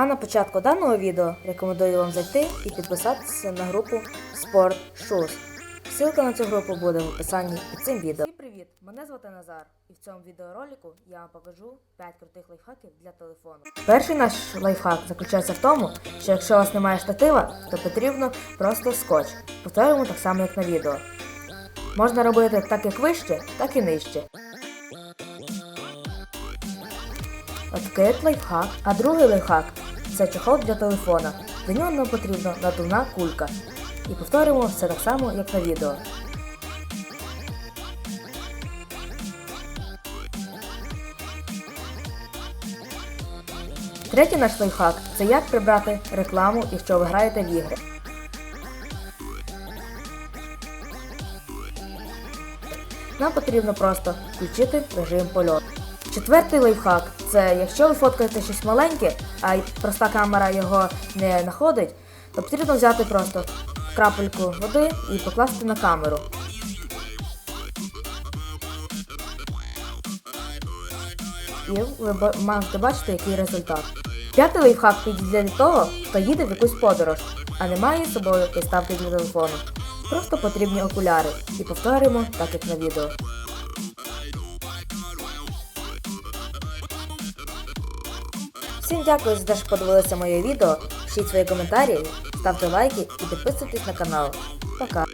А на початку даного відео рекомендую вам зайти і підписатися на групу Sport Shoes. Ссылка на цю групу буде в описанні під цим відео. Всім привіт! Мене звати Назар, і в цьому відеоролику я вам покажу 5 крутих лайфхаків для телефону. Перший наш лайфхак заключається в тому, що якщо у вас немає штатива, то потрібно просто скотч. Повторюємо так само, як на відео. Можна робити так як вище, так і нижче. От лайфхак. А другий лайфхак це чохол для телефона. До нього нам потрібна надувна кулька. І повторюємо все так само, як на відео. Третій наш лайфхак це як прибрати рекламу, якщо ви граєте в ігри. Нам потрібно просто включити режим польоту. Четвертий лайфхак це якщо ви фоткаєте щось маленьке, а проста камера його не знаходить, то потрібно взяти просто крапельку води і покласти на камеру. І ви можете бачити, який результат. П'ятий лайфхак підійде для того, хто їде в якусь подорож, а не має з собою приставки для телефону. Просто потрібні окуляри і повторюємо так, як на відео. Всім дякую за те, що подивилися моє відео. пишіть свої коментарі, ставте лайки і підписуйтесь на канал. Пока!